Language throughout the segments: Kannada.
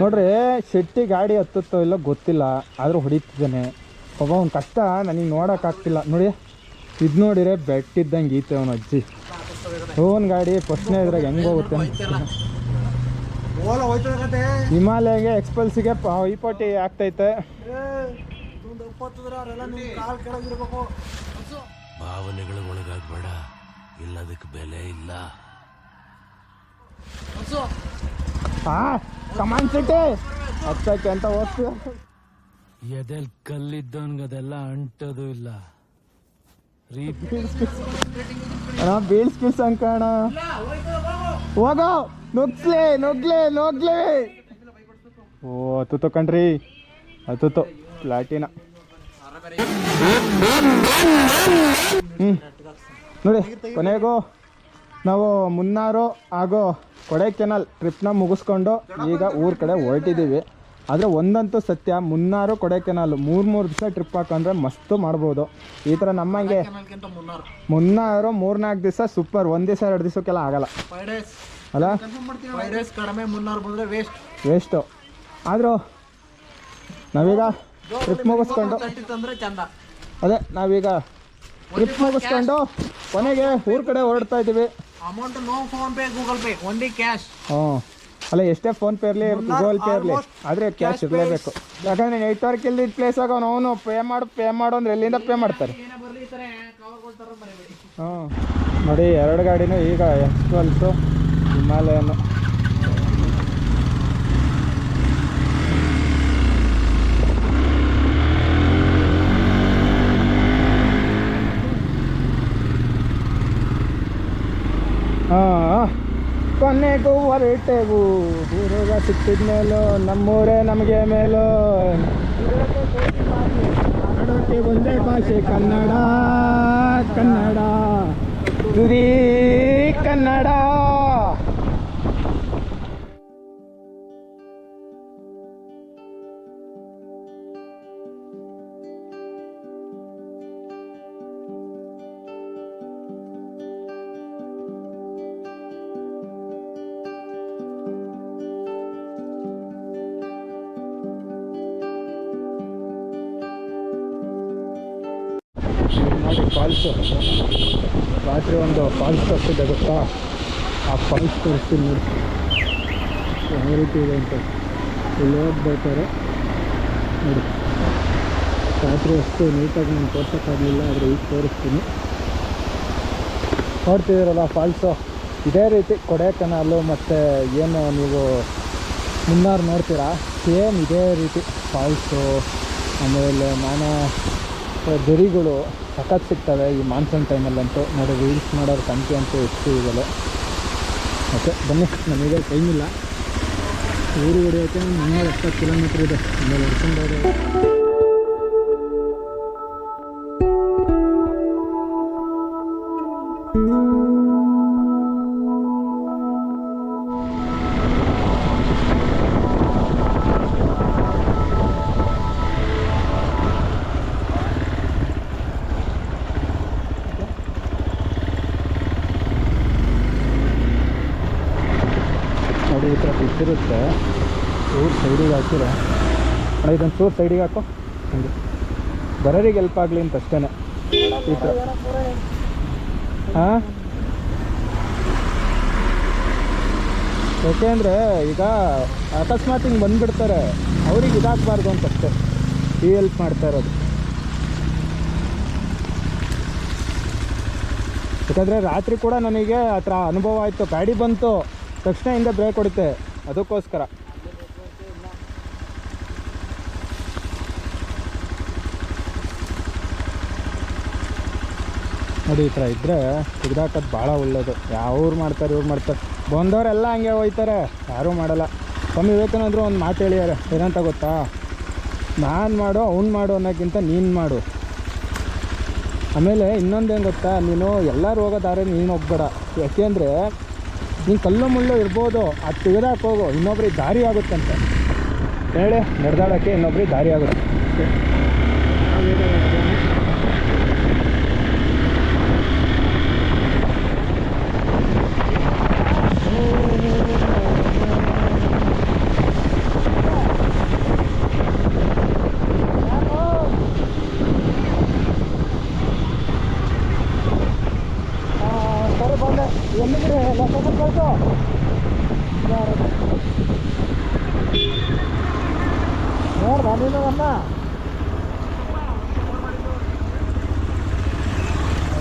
ನೋಡ್ರಿ ಶೆಟ್ಟಿ ಗಾಡಿ ಹತ್ತುತ್ತೋ ಇಲ್ಲ ಗೊತ್ತಿಲ್ಲ ಆದರೂ ಹೊಡಿತಿದ್ದಾನೆ. ಪಾಪ ಅವ್ನ ಕಷ್ಟ ನನಗೆ ನೋಡೋಕ್ಕಾಗ್ತಿಲ್ಲ ನೋಡಿ ಇದು ನೋಡಿರೆ ಬೆಟ್ಟಿದ್ದಂಗೆ ಈತೆ ಅವನ ಅಜ್ಜಿ. ಓನ್ ಗಾಡಿ ಫಸ್ಟ್ನೇ ಇದ್ರಾಗ ಹೆಂಗೆ ಹೋಗುತ್ತೆ ಓಲ ಹೋಯ್ತದ ಕತೆ. ಹಿಮಾಲಯಗೆ ಎಕ್ಸ್ಪಲ್ಸಿಗೆ ಪೈಪೋಟಿ ಆಗ್ತೈತೆ. ಭಾವನೆಗಳ ಒಳಗಾಗ್ಬೇಡ. ಇಲ್ಲ ಅದಕ್ಕೆ ಬೆಲೆ ಇಲ್ಲ. ಹಾ ಕಮಾನ್ ಸಿಟಿ. ಹತ್ತಕ್ಕೆ ಅಂತ ಹೋಗ್ತೀವಿ ಎದೆಲ್ ಕಲ್ಲಿದ್ದವನ್ಗೆ ಅದೆಲ್ಲ ಅಂಟೋದು ಇಲ್ಲ. ಬೀಳ್ಸ್ ಬೀಳ್ಸ್ ಅನ್ಕಣ ಹೋಗೋ ನುಗ್ಸ್ಲಿ ನುಗ್ಲಿ ನುಗ್ಲಿ ಓ ಹತ್ತು ಕಣ್ರಿ. ಹತ್ತು ಪ್ಲಾಟಿನ. ಹ್ಮ್ ನೋಡಿ ಕೊನೆಗೂ ನಾವು ಮುನ್ನಾರು ಹಾಗೂ ಕೊಡೈಕೆನಾಲ್ ಟ್ರಿಪ್ನ ಮುಗಿಸ್ಕೊಂಡು ಈಗ ಊರ ಕಡೆ ಹೊರಟಿದ್ದೀವಿ ಆದರೆ ಒಂದಂತೂ ಸತ್ಯ ಮುನ್ನಾರು ಕೊಡೈಕೆನಾಲ್ ಮೂರು ಮೂರು ದಿವಸ ಟ್ರಿಪ್ ಹಾಕೊಂಡ್ರೆ ಮಸ್ತು ಮಾಡ್ಬೋದು. ಈ ಥರ ನಮ್ಮಂಗೆ ಮುನ್ನಾರು. ಮೂರ್ನಾಲ್ಕು ದಿವಸ ಸೂಪರ್ ಒಂದು ದಿವಸ ಎರಡು ದಿವಸಕ್ಕೆಲ್ಲ ಆಗಲ್ಲ. ಅಲ್ಲ? ಫೈವ್ ಕಡಿಮೆ ಮುನ್ನಾರು ಬಂದ್ರೆ ವೇಸ್ಟ್ ವೇಸ್ಟು ಆದರೂ ನಾವೀಗ ಟ್ರಿಪ್ ಮುಗಿಸ್ಕೊಂಡು ಅದೇ ನಾವೀಗ ಟ್ರಿಪ್ ಮುಗಿಸ್ಕೊಂಡು ಕೊನೆಗೆ ಊರ ಕಡೆ ಹೊರಡ್ತಾ ಇದ್ದೀವಿ. Amount no PhonePe Google Pay only cash ಹಾ ಅಲ್ಲ ಎಷ್ಟೇ ಫೋನ್ ಪೇ ಇರಲಿ ಗೂಗಲ್ ಪೇ ಇರಲಿ. ಆದರೆ ಕ್ಯಾಶ್ ಇರಲೇಬೇಕು. ಯಾಕಂದ್ರೆ ನೆಟ್ವರ್ಕ್ ಪ್ಲೇಸ್ ಆಗೋಣ ಅವನು ಪೇ ಮಾಡು ಪೇ ಮಾಡು ಅಂದ್ರೆ ಎಲ್ಲಿಂದ ಪೇ ಮಾಡ್ತಾರೆ? ಹ್ಞೂ. ನೋಡಿ ಎರಡು ಗಾಡಿನೂ ಈಗ ಎಕ್ಸ್ಟ್ರಲ್ಸು ಹಿಮಾಲಯನು ಹಾಂ ಕೊನೆಗೂ ಹೊರಟೆವು ಊರಾಗ ಸಿಕ್ಕಿದ ಮೇಲೋ, ನಮ್ಮೂರೇ ನಮಗೆ ಮೇಲೋ. ಕನ್ನಡಕ್ಕೆ ಒಂದೇ ಭಾಷೆ, ಕನ್ನಡ ಕನ್ನಡ. ದುರಿ ಕನ್ನಡ. ನೋಡಿ ಫಾಲ್ಸು ರಾತ್ರಿ ಒಂದು ಫಾಲ್ಸ್ ತಪ್ಪಿದೆ ಗೊತ್ತಾ? ಆ ಫಾಲ್ಸ್ ತೋರಿಸ್ತೀನಿ ನೋಡಿ. ಯಾವ ರೀತಿ ಇದೆ ಅಂತ. ಇಲ್ಲಿ ಹೋಗ್ಬೇಕಾದ್ರೆ ನೋಡಿ. ರಾತ್ರಿ ಅಷ್ಟು ನೀಟಾಗಿ ನಾನು ತೋರ್ಸೋಕ್ಕಾಗಲಿಲ್ಲ, ಆದರೆ ಈಗ ತೋರಿಸ್ತೀನಿ. ನೋಡ್ತಿದ್ದೀರಲ್ಲ ಫಾಲ್ಸು ಇದೇ ರೀತಿ ಕೊಡೆಕನಾಲು ಮತ್ತು ಏನು ನೀವು ಮುನ್ನಾರು ನೋಡ್ತೀರಾ? ಸೇಮ್ ಇದೇ ರೀತಿ ಫಾಲ್ಸು ಆಮೇಲೆ ನಾನಾ ದರಿಗಳು ಸಖತ್ ಸಿಗ್ತವೆ ಈ ಮಾನ್ಸೂನ್ ಟೈಮಲ್ಲಂತೂ. ನೋಡಿ ರೀಲ್ಸ್ ಮಾಡೋರು ಸಂಖ್ಯೆ ಅಂತೂ ಹೆಚ್ಚು ಇದೆಲ್ಲ ಓಕೆ ಬನ್ನಿ, ನಮಗೆ ಟೈಮ್ ಇಲ್ಲ. ಊರು ಹೊಡೆಯೋಕ್ಕೆ ಮುನ್ನೂರ ಎಪ್ಪತ್ತು ಕಿಲೋಮೀಟ್ರ್ ಇದೆ. ಆಮೇಲೆ ನಡ್ಕೊಂಡು ಬಿದ್ದಿರುತ್ತೆ ಊರು ಸೈಡಿಗೆ ಹಾಕಿರ. ಇದೊಂದು ಚೂರು ಸೈಡಿಗೆ ಹಾಕೋ. ಹಂಗೆ. ಬರೋರಿಗೆ ಹೆಲ್ಪ್ ಆಗಲಿ ಅಂತ ಅಷ್ಟೇ ಈ ಥರ ಹಾಂ ಯಾಕೆಂದರೆ ಈಗ ಅಕಸ್ಮಾತ್ ಹಿಂಗೆ ಬಂದುಬಿಡ್ತಾರೆ. ಅವ್ರಿಗೆ ಇದಾಗಬಾರ್ದು ಅಂತ ಅಷ್ಟೇ. ಈ ಹೆಲ್ಪ್ ಮಾಡ್ತಾ ಇರೋದು. ಯಾಕಂದರೆ ರಾತ್ರಿ ಕೂಡ ನನಗೆ ಆ ಥರ ಅನುಭವ ಆಯಿತು. ಗಾಡಿ ಬಂತು. ತಕ್ಷಣ ಹಿಂದೆ ಬ್ರೇಕ್ ಹೊಡಿತೆ. ಅದಕ್ಕೋಸ್ಕರ. ನೋಡಿ ಈ ಥರ ಇದ್ದರೆ ತೆಗ್ದಾಕೋದು ಭಾಳ ಒಳ್ಳೇದು. ಯಾವ್ರು ಮಾಡ್ತಾರೆ, ಇವ್ರು ಮಾಡ್ತಾರೆ. ಬಂದವರೆಲ್ಲ ಹಂಗೆ ಹೋಯ್ತಾರೆ. ಯಾರೂ ಮಾಡಲ್ಲ. ಸ್ವಾಮಿ ವಿವೇಕಾನಂದರು ಒಂದು ಮಾತು ಹೇಳಿದ್ದಾರೆ ಏನಂತ ಗೊತ್ತಾ? ನಾನು ಮಾಡು, ಅವ್ನು ಮಾಡು ಅನ್ನೋಕ್ಕಿಂತ ನೀನು ಮಾಡು. ಆಮೇಲೆ ಇನ್ನೊಂದೇನು ಗೊತ್ತಾ? ನೀನು ಎಲ್ಲರೂ ಹೋಗೋ ದಾರಿ ನೀನು ಹೋಗ್ಬೇಡ. ಯಾಕೆಂದರೆ ನೀನು ಕಲ್ಲು ಮುಳ್ಳು ಇರ್ಬೋದು ಅದು ತೆಗೆದಾಕ್ ಹೋಗು ಇನ್ನೊಬ್ರಿಗೆ ದಾರಿ ಆಗುತ್ತಂತೆ. ಹೇಳಿ ನಡೆದಾಡೋಕ್ಕೆ ಇನ್ನೊಬ್ರಿಗೆ ದಾರಿ ಆಗುತ್ತೆ ಅಷ್ಟೇ. ಎಲ್ಲಿದ್ರೆ ಲೊಕೇಶನ್ ಕಳ್ಸು ನೋಡ್ದ ನೀನು ಅಮ್ಮ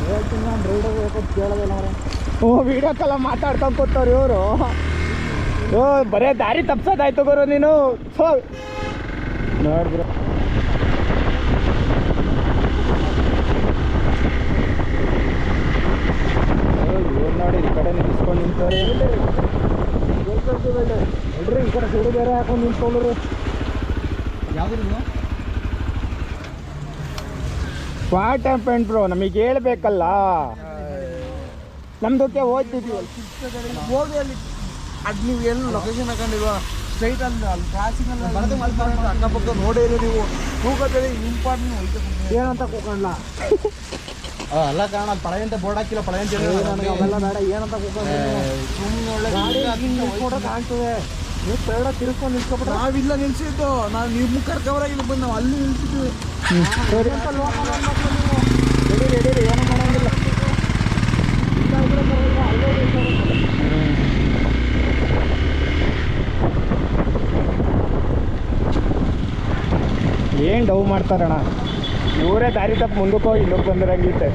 ಹೇಳ್ತೀನಿ ನಾನು ರೈಡರ್ ಬೇಕಂತ ಕೇಳೋದಿಲ್ಲ ಅವ್ರೆ. ಓ ವಿಡಿಯೋಕ್ಕೆಲ್ಲ ಮಾತಾಡ್ಕೊಂಡು ಕೂತವ್ರು ಇವರು. ಓ ಬರೇ ದಾರಿ ತಪ್ಸೋದಾಯ್ತು ಗುರು ನೀನು. ಥೋ ನೋಡಿದ್ರು ಏನ್ ನೋಡಿ ಈ ಕಡೆ ನಿಲ್ಸ್ಕೊಂಡು ನಿಂತವ್ರೆ? ನೋಡ್ರಿ ಈ ಕಡೆ ಸಿಡು ಬೇರೆ ಹಾಕೊಂಡು ನಿಂತ್ಕೊಳ್ಳ್ರು. ಯಾವ್ದು ವಾಟ್ ಹ್ಯಾಪನ್ ಬ್ರೋ ನಮಗೆ ಹೇಳ್ಬೇಕಲ್ಲ. ನಮ್ದಕ್ಕೆ ಹೋಗ್ತಿದ್ವಿ ಹೋಗಿ ಅಲ್ಲಿ ಅದು ನೀವು ಎಲ್ಲಿ ಲೊಕೇಶನ್ ಹಾಕೊಂಡಿಲ್ವಾ ಸ್ಟ್ರೈಟ್ ಅಲ್ಲಿ ಅಲ್ಲಿ ಕ್ರಾಸಿಂಗ್ ಅಲ್ಲಿ ಅಕ್ಕಪಕ್ಕ ನೋಡೇ ಇರೋ ನೀವು. ಹೋಗೋದೇ ಇಂಪಾರ್ಟೆಂಟ್ ಹೋಯ್ತು ಏನಂತ ಕೂಕೊಂಡ್ಲ ಅಲ್ಲ ಕಾರಣ ಅಲ್ಲಿ ಪಳೆ ಅಂತ ಬೋರ್ಡ್ ಹಾಕಿಲ್ಲ ಪಳೆ ಅಂತ ಅವೆಲ್ಲ ಬೇಡ ಏನಂತ ಕೂಕೊಂಡ್ಲ ಸುಮ್ಮನೆ ಒಳ್ಳೆ ಫೋಟೋ ಕಾಣ್ತದೆ. ನೀವು ನಾವಿಲ್ಲ ನಿಲ್ಸಿದ್ದು. ನಾವು ನಿಮ್ಮ ಕರ್ಕವರಾಗಿಲ್ಲ ಬಂದು ನಾವು ಅಲ್ಲಿ ನಿಲ್ಸಿದ್ವಿ. ರೆಡಿ ರೆಡಿ ಏನೂ ಮಾಡಂಗಿಲ್ಲ ಇಲ್ಲ. ಏನ್ ಡವ್ ಮಾಡ್ತಾರಣ್ಣ? ಇವರೇ ದಾರಿ ತಪ್ಪು ಮುಂದಕ್ಕೆ ಹೋಗಿ ಬಂದಿರಂಗಿತ್ತೆ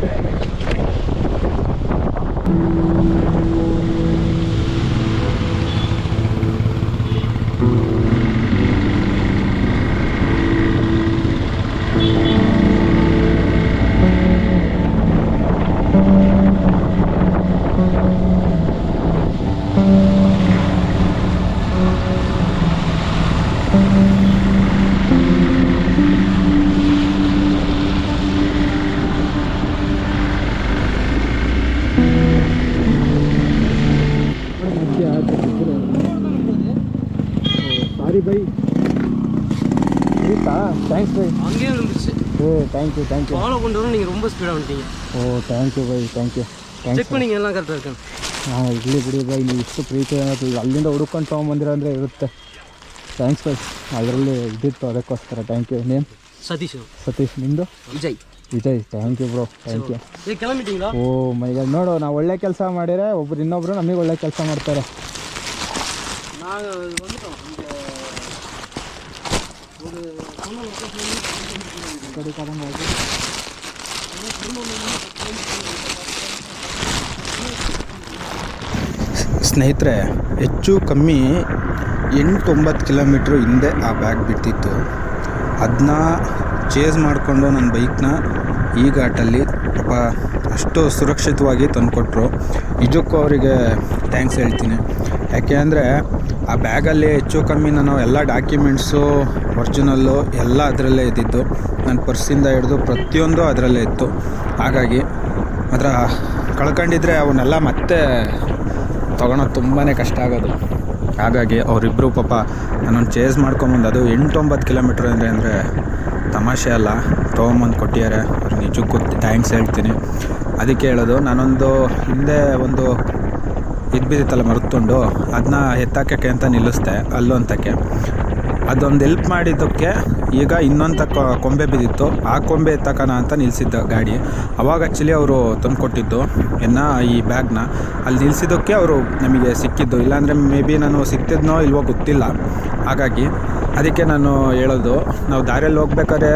ಆಯ್ತಾ ಥ್ಯಾಂಕ್ಸ್ ಬೈ அங்கேயே இருந்துச்சு oh thank you thank you follow பண்ணுறோம் நீங்கள் ரொம்ப ஸ்பீடாக வந்துட்டீங்க oh thank you bye thank you thanks check பண்ணிங்க எல்லாம் கரெக்டாக இருக்காங்க ಹಾಂ ಇರಲಿ ಬಿಡಿ ಬೈ ನೀವು ಇಷ್ಟು ಪ್ರೀತಿ ಅನ್ನೋದು ಈಗ ಅಲ್ಲಿಂದ ಹುಡುಕೊಂಡು ತೊಗೊಂಬಂದಿರ ಅಂದರೆ ಇರುತ್ತೆ ಥ್ಯಾಂಕ್ಸ್ ಬೈ ಅದರಲ್ಲಿ ಇದ್ದಿತ್ತು ಅದಕ್ಕೋಸ್ಕರ thank you name Satish Satish ನಿಮ್ಮದು Vijay Vijay thank you bro thank you A கிளம்பிட்டீங்களா O my god ನೋಡು ನಾವು ಒಳ್ಳೆ ಕೆಲಸ ಮಾಡಿದ್ರೆ ಒಬ್ರು ಇನ್ನೊಬ್ರು ನಮಗೆ ಒಳ್ಳೆ ಕೆಲಸ ಮಾಡ್ತಾರೆ நாங்கள் ಕಡೆ ಸ್ನೇಹಿತರೆ ಹೆಚ್ಚು ಕಮ್ಮಿ ಎಂಟೊಂಬತ್ತು ಕಿಲೋಮೀಟ್ರ್ ಹಿಂದೆ ಆ ಬ್ಯಾಗ್ ಬಿಟ್ಟಿತ್ತು. ಅದನ್ನ ಚೇಸ್ ಮಾಡಿಕೊಂಡು ನನ್ನ ಬೈಕ್ನ ಈ ಘಾಟಲ್ಲಿ ಪಾಪ ಅಷ್ಟು ಸುರಕ್ಷಿತವಾಗಿ ತಂದುಕೊಟ್ರು. ನಿಜಕ್ಕೂ ಅವರಿಗೆ ಥ್ಯಾಂಕ್ಸ್ ಹೇಳ್ತೀನಿ. ಯಾಕೆ ಅಂದರೆ ಆ ಬ್ಯಾಗಲ್ಲಿ ಹೆಚ್ಚು ಕಮ್ಮಿ ನಾನು ಎಲ್ಲ ಡಾಕ್ಯುಮೆಂಟ್ಸು ಒರ್ಜಿನಲ್ಲು ಎಲ್ಲ ಅದರಲ್ಲೇ ಇದ್ದಿದ್ದು. ನನ್ನ ಪರ್ಸಿಂದ ಹಿಡಿದು ಪ್ರತಿಯೊಂದು ಅದರಲ್ಲೇ ಇತ್ತು. ಹಾಗಾಗಿ ಮಾತ್ರ ಕಳ್ಕೊಂಡಿದ್ರೆ ಅವನ್ನೆಲ್ಲ ಮತ್ತೆ ತೊಗೊಳೋದು ತುಂಬಾ ಕಷ್ಟ ಆಗೋದು. ಹಾಗಾಗಿ ಅವರಿಬ್ಬರು ಪಾಪ ನನ್ನನ್ನು ಚೇಸ್ ಮಾಡ್ಕೊಂಬಂದು ಅದು ಎಂಟೊಂಬತ್ತು ಕಿಲೋಮೀಟ್ರ್ ಅಂದರೆ ಅಂದರೆ ತಮಾಷೆ ಅಲ್ಲ. ತೊಗೊಂಬಂದು ಕೊಟ್ಟಿದ್ದಾರೆ. ನಿಜಕ್ಕೂ ಥ್ಯಾಂಕ್ಸ್ ಹೇಳ್ತೀನಿ. ಅದಕ್ಕೆ ಹೇಳೋದು, ನಾನೊಂದು ಹಿಂದೆ ಒಂದು ಇದು ಬಿದ್ದಿತ್ತಲ್ಲ ಮರುತ್ತುಂಡು ಅದನ್ನ ಎತ್ತಾಕಕ್ಕೆ ಅಂತ ನಿಲ್ಲಿಸ್ದೆ, ಅಲ್ಲೊಂತಕ್ಕೆ. ಅದೊಂದು ಹೆಲ್ಪ್ ಮಾಡಿದ್ದಕ್ಕೆ ಈಗ ಇನ್ನೊಂದು ಕೊಂಬೆ ಬಿದ್ದಿತ್ತು. ಆ ಕೊಂಬೆ ಎತ್ತಕನ ಅಂತ ನಿಲ್ಲಿಸಿದ್ದ ಗಾಡಿ. ಅವಾಗ ಆ್ಯಕ್ಚುಲಿ ಅವರು ತಂದುಕೊಟ್ಟಿದ್ದು, ಎನ್ನ ಈ ಬ್ಯಾಗ್ನ ಅಲ್ಲಿ ನಿಲ್ಲಿಸಿದ್ದಕ್ಕೆ ಅವರು ನಮಗೆ ಸಿಕ್ಕಿದ್ದು. ಇಲ್ಲಾಂದರೆ ಮೇ ಬಿ ನಾನು ಸಿಕ್ತಿದ್ನೋ ಇಲ್ವೋ ಗೊತ್ತಿಲ್ಲ. ಹಾಗಾಗಿ, ಅದಕ್ಕೆ ನಾನು ಹೇಳೋದು, ನಾವು ದಾರಿಯಲ್ಲಿ ಹೋಗ್ಬೇಕಾದ್ರೆ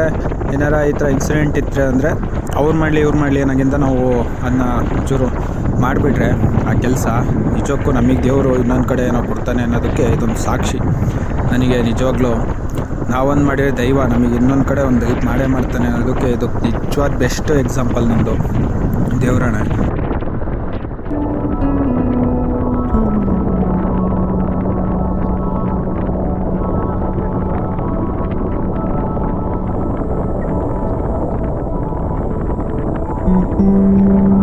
ಏನಾರ ಈ ಥರ ಇನ್ಸಿಡೆಂಟ್ ಇತ್ತು ಅಂದರೆ ಅವ್ರು ಮಾಡಲಿ, ಇವ್ರು ಮಾಡಲಿ ನನಗಿಂತ ನಾವು ಅದನ್ನ ಒಂಚೂರು ಮಾಡಿಬಿಟ್ರೆ ಆ ಕೆಲಸ ನಿಜಕ್ಕೂ ನಮಗೆ ದೇವರು ಇನ್ನೊಂದು ಕಡೆ ಏನೋ ಕೊಡ್ತಾನೆ ಅನ್ನೋದಕ್ಕೆ ಇದೊಂದು ಸಾಕ್ಷಿ. ನನಗೆ ನಿಜವಾಗ್ಲೂ ನಾವೊಂದು ಮಾಡಿದ್ರೆ ದೈವ ನಮಗೆ ಇನ್ನೊಂದು ಕಡೆ ಒಂದು ಹೆಲ್ಪ್ ಮಾಡೇ ಮಾಡ್ತಾನೆ ಅನ್ನೋದಕ್ಕೆ ಇದು ನಿಜವಾದ ಬೆಸ್ಟ್ ಎಕ್ಸಾಂಪಲ್ ನಿಮ್ಮದು ದೇವರಣ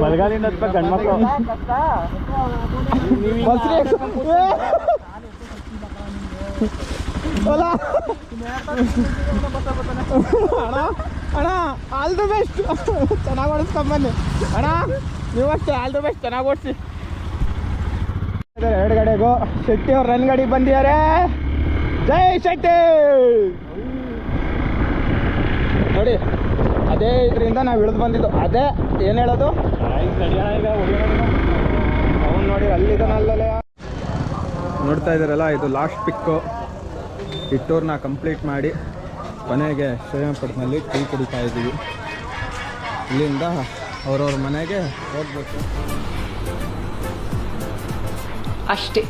ಬಲಗಾಲಿಂದ ಗಂಡ್ಮಕ್ಳು ಬಸ್ರಿ ಅಲ್ಲ ಅಣ್ಣ ಅಣ್ಣ ಆಲ್ ದ ಬೆಸ್ಟ್ ಚೆನ್ನಾಗಿ ಓಡಿಸ್ಕೊಂಬನ್ನಿ ಅಣ್ಣ ನೀವು ಅಷ್ಟೇ ಆಲ್ ದ ಬೆಸ್ಟ್ ಚೆನ್ನಾಗಿ ಓಡಿಸಿ ಎರಡು ಗಡೆಗೂ ಶೆಟ್ಟಿ ಅವ್ರು ರನ್ ಗಾಡಿ ಬಂದಿದ್ದಾರೆ. ಜೈ ಶೆಟ್ಟಿ! ನೋಡಿ, ಅದೇ ಇದರಿಂದ ನಾವು ಇಳಿದು ಬಂದಿದ್ದು. ಅದೇ ಏನು ಹೇಳೋದು? ಅವ್ನು ನೋಡಿ ಅಲ್ಲಿದ್ದಾನಲ್ಲೇ ನೋಡ್ತಾ ಇದ್ದಾರಲ್ಲ, ಇದು ಲಾಸ್ಟ್ ಪಿಕ್ಕು ಈ ಟೂರ್ನ ಕಂಪ್ಲೀಟ್ ಮಾಡಿ ಕೊನೆಗೆ ಶ್ರೀರಂಗಪಟ್ಟಣದಲ್ಲಿ ಟೀ ಕುಡಿತಾ ಇದ್ದೀವಿ. ಇಲ್ಲಿಂದ ಅವ್ರವ್ರ ಮನೆಗೆ ಹೋಗ್ಬೇಕು. ಅಷ್ಟೇ.